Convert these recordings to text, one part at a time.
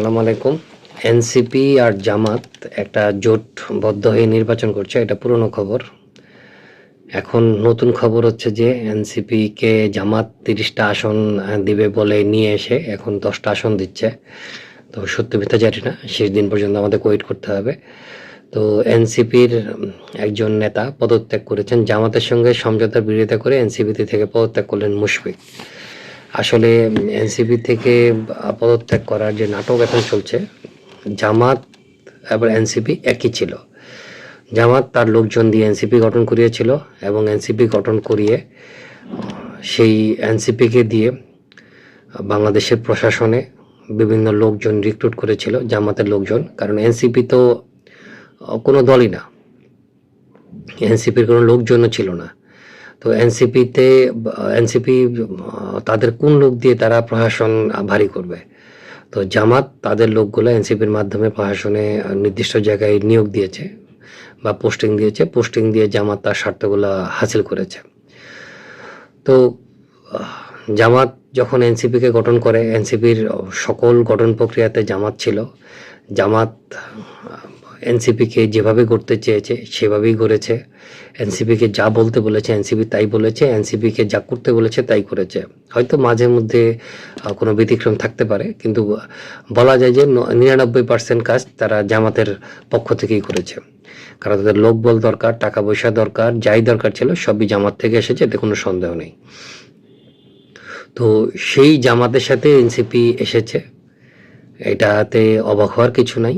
আসসালামু আলাইকুম। এনসিপি আর জামাত একটা জোটবদ্ধ হয়ে নির্বাচন করছে, এটা পুরনো খবর। এখন নতুন খবর হচ্ছে যে এনসিপি কে জামাত তিরিশটা আসন দিবে বলে নিয়ে এসে এখন দশটা আসন দিচ্ছে। তো সত্য মিথ্যা জানি না, শেষ দিন পর্যন্ত আমাদের ওয়েট করতে হবে। তো এনসিপির একজন নেতা পদত্যাগ করেছেন, জামাতের সঙ্গে সমঝোতার বিরোধিতা করে এনসিপিতে থেকে পদত্যাগ করলেন মুশফিক। আসলে এনসিপি থেকে পদত্যাগ করার যে নাটক এখন চলছে, জামাত এবং এনসিপি একই ছিল। জামাত তার লোকজন দিয়ে এনসিপি গঠন করিয়েছিল এবং এনসিপি গঠন করিয়ে সেই এনসিপিকে দিয়ে বাংলাদেশের প্রশাসনে বিভিন্ন লোকজন রিক্রুট করেছিল, জামাতের লোকজন। কারণ এনসিপি তো কোনো দলই না। এনসিপির কোনো লোকজনও ছিল না। তো এনসিপিতে এনসিপি তাদের কোন লোক দিয়ে তারা প্রশাসন ভারী করবে? তো জামাত তাদের লোকগুলো এনসিপির মাধ্যমে প্রশাসনে নির্দিষ্ট জায়গায় নিয়োগ দিয়েছে বা পোস্টিং দিয়েছে। পোস্টিং দিয়ে জামাত তার স্বার্থগুলো হাসিল করেছে। তো জামাত যখন এনসিপিকে গঠন করে এনসিপির সকল গঠন প্রক্রিয়াতে জামাত ছিল, জামাত এনসিপিকে যেভাবে করতে চেয়েছে, সেভাবেই করেছে এনসিপিকে যা বলতে বলেছে এনসিপি তাই বলেছে এনসিপিকে যা করতে বলেছে, তাই করেছে। হয়তো মাঝে মধ্যে কোনো ব্যতিক্রম থাকতে পারে, কিন্তু বলা যায় যে নিরানব্বই পার্সেন্ট কাজ তারা জামাতের পক্ষ থেকেই করেছে। কারণ তাদের লোকবল দরকার টাকা পয়সা দরকার, যাই দরকার ছিল, সবই জামাত থেকে এসেছে, এতে কোনো সন্দেহ নেই। তো সেই জামাতের সাথে এনসিপি এসেছে, এটাতে অবাক হওয়ার কিছু নাই।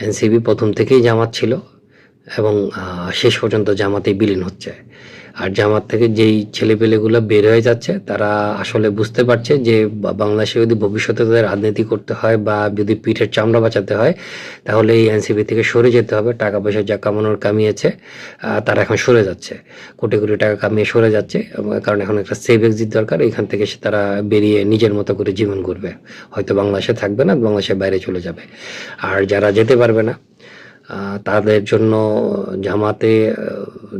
এনসিপি প্রথম থেকেই জামাত ছিল। এবং শেষ পর্যন্ত জামাতে বিলীন হচ্ছে। আর জামাত থেকে যেই ছেলেপেলেগুলো বের হয়ে যাচ্ছে, তারা আসলে বুঝতে পারছে যে বাংলাদেশে যদি ভবিষ্যতে তাদের রাজনীতি করতে হয় বা যদি পিঠের চামড়া বাঁচাতে হয়, তাহলে এই এনসিপি থেকে সরে যেতে হবে। টাকা পয়সা যা কামানোর কামিয়েছে তারা এখন সরে যাচ্ছে। কোটি কোটি টাকা কামিয়ে সরে যাচ্ছে কারণ এখন একটা সেভ এক্সিট দরকার। এখান থেকে সে তারা বেরিয়ে নিজের মতো করে জীবন করবে হয়তো বাংলাদেশে থাকবে না, বাংলাদেশের বাইরে চলে যাবে। আর যারা যেতে পারবে না তাদের জন্য জামাতে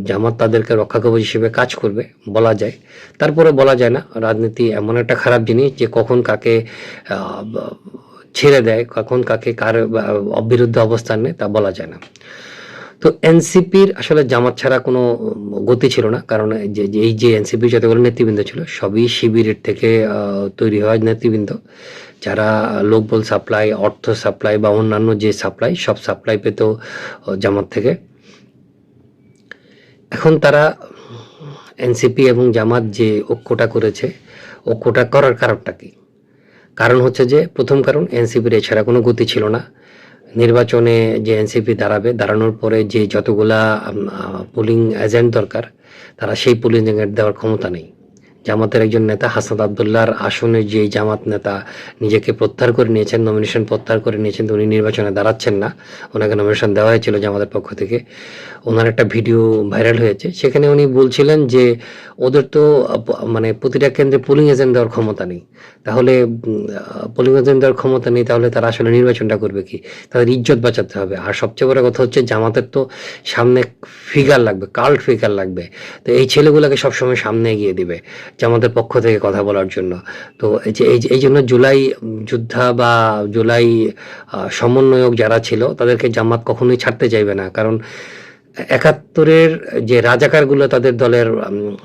জামাত তাদেরকে রক্ষা কবচ হিসেবে কাজ করবে, বলা যায়। তারপরে বলা যায় না, রাজনীতি এমন একটা খারাপ জিনিস যে কখন কাকে ছেড়ে দেয়, কখন কাকে কার অবিরুদ্ধ অবস্থান নেয় তা বলা যায় না। তো এনসিপির আসলে জামাত ছাড়া কোনো গতি ছিল না। কারণ এই যে এনসিপির যতগুলো নেতৃবৃন্দ ছিল, সবই শিবিরের থেকে তৈরি হওয়া নেতৃবৃন্দ। যারা লোকবল সাপ্লাই, অর্থ সাপ্লাই বা অন্যান্য যে সাপ্লাই, সব সাপ্লাই পেত জামাত থেকে। এখন তারা এনসিপি এবং জামাত যে ঐক্যটা করেছে, ঐক্যটা করার কারণটা কি? কারণ হচ্ছে যে, প্রথম কারণ, এনসিপির এছাড়া কোনো গতি ছিল না। নির্বাচনে যে এনসিপি দাঁড়াবে, দাঁড়ানোর পরে যে যতগুলা পোলিং এজেন্ট দরকার, তারা সেই পোলিং এজেন্ট দেওয়ার ক্ষমতা নেই। জামাতের একজন নেতা, হাসান আবদুল্লাহর আসনে যে জামাত নেতা নিজেকে প্রত্যাহার করে নিয়েছেন নমিনেশন প্রত্যাহার করে নিয়েছেন উনি নির্বাচনে দাঁড়াচ্ছেন না। ওনাকে নমিনেশন দেওয়া হয়েছিল জামাতের পক্ষ থেকে। ওনার একটা ভিডিও ভাইরাল হয়েছে। সেখানে উনি বলছিলেন যে, ওদের তো মানে প্রতিটা কেন্দ্রে পোলিং এজেন্ট দেওয়ার ক্ষমতা নেই। তাহলে পোলিং এজেন্ট দেওয়ার ক্ষমতা নেই, তাহলে তারা আসলে নির্বাচনটা করবে কি? তাদের ইজ্জত বাঁচাতে হবে। আর সবচেয়ে বড় কথা হচ্ছে, জামাতের তো সামনে ফিগার লাগবে কাল্ট ফিগার লাগবে। তো এই ছেলেগুলোকে সবসময় সামনে এগিয়ে দিবে। জামাতের পক্ষ থেকে কথা বলার জন্য। তো এই যে, এই জন্য জুলাই যোদ্ধা বা জুলাই সমন্বয়ক যারা ছিল, তাদেরকে জামাত কখনোই ছাড়তে চাইবে না। কারণ একাত্তরের যে রাজাকারগুলো তাদের দলের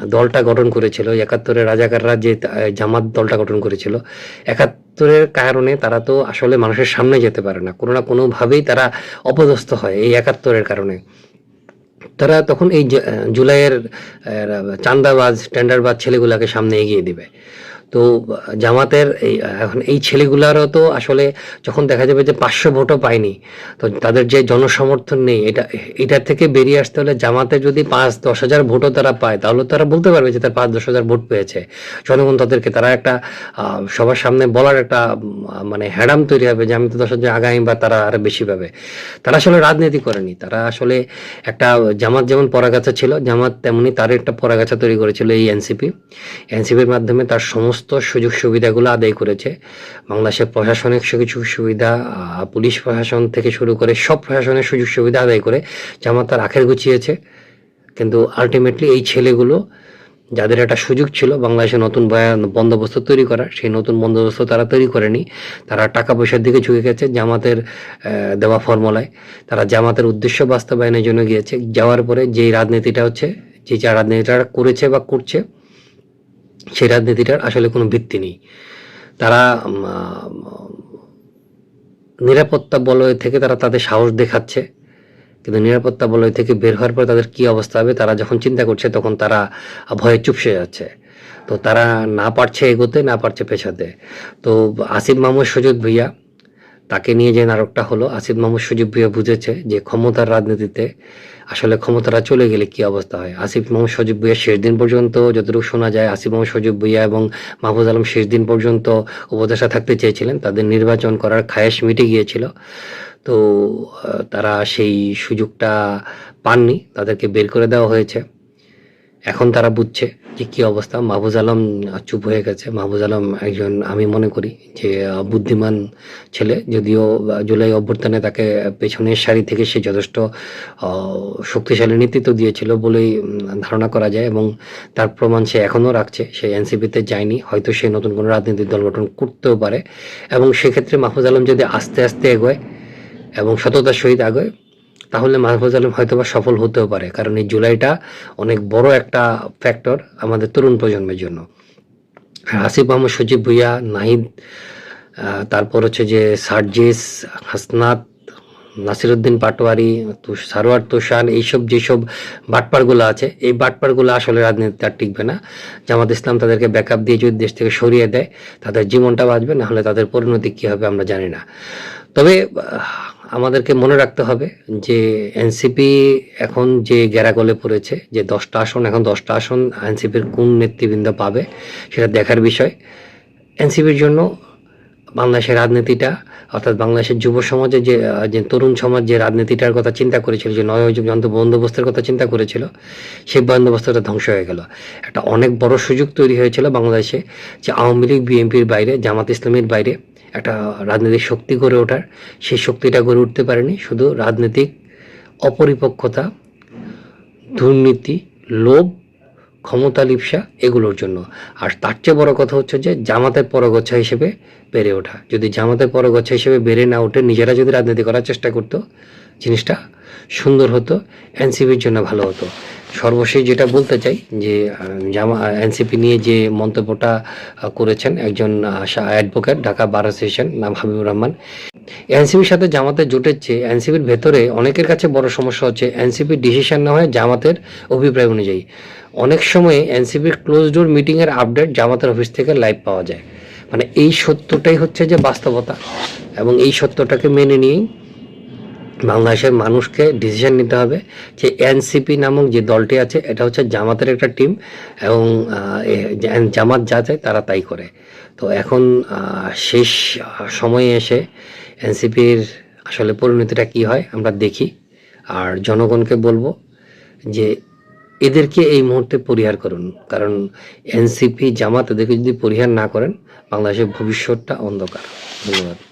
দলটা গঠন করেছিল, একাত্তরের রাজাকাররা যে জামাত দলটা গঠন করেছিল, একাত্তরের কারণে তারা তো আসলে মানুষের সামনে যেতে পারে না। কোনো না কোনোভাবেই তারা অপদস্থ হয় এই একাত্তরের কারণে। তারা তখন এই জুলাইয়ের চান্দাবাজ টেন্ডারবাজ ছেলেগুলাকে সামনে এগিয়ে দিবে। তো, জামাতের এই, এখন এই ছেলেগুলারও তো আসলে যখন দেখা যাবে যে পাঁচশো ভোটও পায়নি, তো তাদের যে জনসমর্থন নেই, এটা এটার থেকে বেরিয়ে আসতে হলে জামাতে যদি পাঁচ দশ হাজার ভোটও তারা পায়, তাহলে তারা বলতে পারবে যে তারা পাঁচ দশ হাজার ভোট পেয়েছে। জনগণ তাদেরকে, তারা একটা সবার সামনে বলার একটা মানে হ্যাডাম তৈরি হবে যে আমি তো দশ হাজার আগামী বা তারা আরও বেশি পাবে। তারা আসলে রাজনীতি করেনি, তারা আসলে একটা, জামাত যেমন পরাগাছা ছিল, জামাত তেমনি তার একটা পরাগাছা তৈরি করেছিল এই এনসিপি। এনসিপির মাধ্যমে তার সমস্ত সুযোগ সুবিধাগুলো আদায় করেছে। বাংলাদেশের প্রশাসনিক সুযোগ সুবিধা পুলিশ প্রশাসন থেকে শুরু করে সব প্রশাসনের সুযোগ সুবিধা আদায় করে জামাত তার আখের গুছিয়েছে। কিন্তু আলটিমেটলি এই ছেলেগুলো, যাদের একটা সুযোগ ছিল বাংলাদেশে নতুন বন্দোবস্ত তৈরি করার, সেই নতুন বন্দোবস্ত তারা তৈরি করেনি। তারা টাকা পয়সার দিকে ঝুঁকে গেছে জামাতের দেওয়া ফর্মুলায়। তারা জামাতের উদ্দেশ্য বাস্তবায়নের জন্য গিয়েছে। যাওয়ার পরে যেই রাজনীতিটা হচ্ছে, যে যা রাজনীতিটা করেছে বা করছে সেই রাজনীতিটার আসলে কোনো ভিত্তি নেই। তারা নিরাপত্তা বলয় থেকে তারা তাদের সাহস দেখাচ্ছে। কিন্তু নিরাপত্তা বলয় থেকে বের হওয়ার পর তাদের কি অবস্থা হবে, তারা যখন চিন্তা করছে তখন তারা ভয়ে চুপসে যাচ্ছে। তো তারা না পারছে এগোতে, না পারছে পেছাতে। তো আসিফ মাহমুদ সজুদ ভুইয়া তাকে নিয়ে যে নাটকটা হলো, আসিফ মাহমুদ সজীব ভুইয়া বুঝেছে যে ক্ষমতার রাজনীতিতে আসলে ক্ষমতাটা চলে গেলে কি অবস্থা হয়। আসিফ মাহমুদ সজীব ভুইয়া শেষ দিন পর্যন্ত যতটুকু শোনা যায়, আসিফ মাহমুদ সজীব ভুইয়া এবং মাহফুজ আলম শেষ দিন পর্যন্ত উপদেশা থাকতে চেয়েছিলেন। তাদের নির্বাচন করার খায়েশ মিটে গিয়েছিল। তো তারা সেই সুযোগটা পাননি, তাদেরকে বের করে দেওয়া হয়েছে। এখন তারা বুঝছে যে কি অবস্থা। মাহবুজ আলম চুপ হয়ে গেছে। মাহবুজ আলম একজন, আমি মনে করি, যে বুদ্ধিমান ছেলে। যদিও জুলাই অভ্যর্থনে তাকে পেছনের সারি থেকে সে যথেষ্ট শক্তিশালী নেতৃত্ব দিয়েছিল বলেই ধারণা করা যায় এবং তার প্রমাণ সে এখনও রাখছে। সে এনসিপিতে যায়নি। হয়তো সে নতুন কোনো রাজনৈতিক দল গঠন করতেও পারে। এবং সেক্ষেত্রে মাহফুজ আলম যদি আস্তে আস্তে এগোয় এবং সততার সহিত আগে তাহলে মাহফুজ আলম হয়তোবা সফল হতেও পারে কারণ এই জুলাইটা অনেক বড় একটা ফ্যাক্টর আমাদের তরুণ প্রজন্মের জন্য। আর আসিফ মাহমুদ সজীব ভুইয়া নাহিদ তারপর হচ্ছে যে সার্জিস হাসনাত নাসিরুদ্দিন পাটোয়ারি তুষ- সারোয়ার তুষার এইসব যেসব বাটপারগুলো আছে এই বাটপারগুলো আসলে রাজনীতিতে আর টিকবে না। জামাত ইসলাম তাদেরকে ব্যাকআপ দিয়ে যদি দেশ থেকে সরিয়ে দেয় তাদের জীবনটা বাঁচবে না হলে তাদের পরিণতি কী হবে আমরা জানি না। তবে আমাদেরকে মনে রাখতে হবে যে এনসিপি এখন যে গেরাগলে পড়েছে, যে দশটা আসন, এখন দশটা আসন এনসিপির কোন নেতৃবৃন্দ পাবে সেটা দেখার বিষয়। এনসিপির জন্য বাংলাদেশের রাজনীতিটা, অর্থাৎ বাংলাদেশের যুব সমাজে যে যে তরুণ সমাজ যে রাজনীতিটার কথা চিন্তা করেছিল, যে নয় যন্ত্র বন্দোবস্তের কথা চিন্তা করেছিল সেই বন্দোবস্তটা ধ্বংস হয়ে গেল। একটা অনেক বড় সুযোগ তৈরি হয়েছিল বাংলাদেশে যে আওয়ামী লীগ, বিএনপির বাইরে, জামাত ইসলামের বাইরে একটা রাজনৈতিক শক্তি গড়ে ওঠার। সেই শক্তিটা গড়ে উঠতে পারেনি। শুধু রাজনৈতিক অপরিপক্কতা, দুর্নীতি, লোভ ক্ষমতা লিপসা এগুলোর জন্য। আর তার চেয়ে বড় কথা হচ্ছে যে, জামাতের পরগচ্ছা হিসেবে বেড়ে ওঠা। যদি জামাতের পরগচ্ছা হিসেবে বেড়ে না ওঠে, নিজেরা যদি রাজনীতি করার চেষ্টা করতো, জিনিসটা সুন্দর হতো, এনসিপির জন্য ভালো হতো। সর্বশেষ যেটা বলতে চাই, যে জামা, এনসিপি নিয়ে যে মন্তব্যটা করেছেন একজন অ্যাডভোকেট, ঢাকা বার অ্যাসোসিয়েশন নাম হাবিবুর রহমান। এনসিপির সাথে জামাতের জোটের চেয়ে, এনসিপির ভেতরে অনেকের কাছে বড় সমস্যা হচ্ছে, এনসিপির ডিসিশন না হয় জামাতের অভিপ্রায় অনুযায়ী। অনেক সময় এনসিপির ক্লোজ ডোর মিটিংয়ের আপডেট জামাতের অফিস থেকে লাইভ পাওয়া যায়। মানে এই সত্যটাই হচ্ছে যে বাস্তবতা। এবং এই সত্যটাকে মেনে নিয়েই বাংলাদেশের মানুষকে ডিসিশন নিতে হবে যে এনসিপি নামক যে দলটি আছে, এটা হচ্ছে জামাতের একটা টিম এবং জামাত যা চায় তারা তাই করে। তো এখন শেষ সময়ে এসে এনসিপির আসলে পরিণতিটা কি হয় আমরা দেখি। আর জনগণকে বলব যে এদেরকে এই মুহূর্তে পরিহার করুন। কারণ এনসিপি জামাত এদেরকে যদি পরিহার না করেন, বাংলাদেশের ভবিষ্যৎটা অন্ধকার। ধন্যবাদ।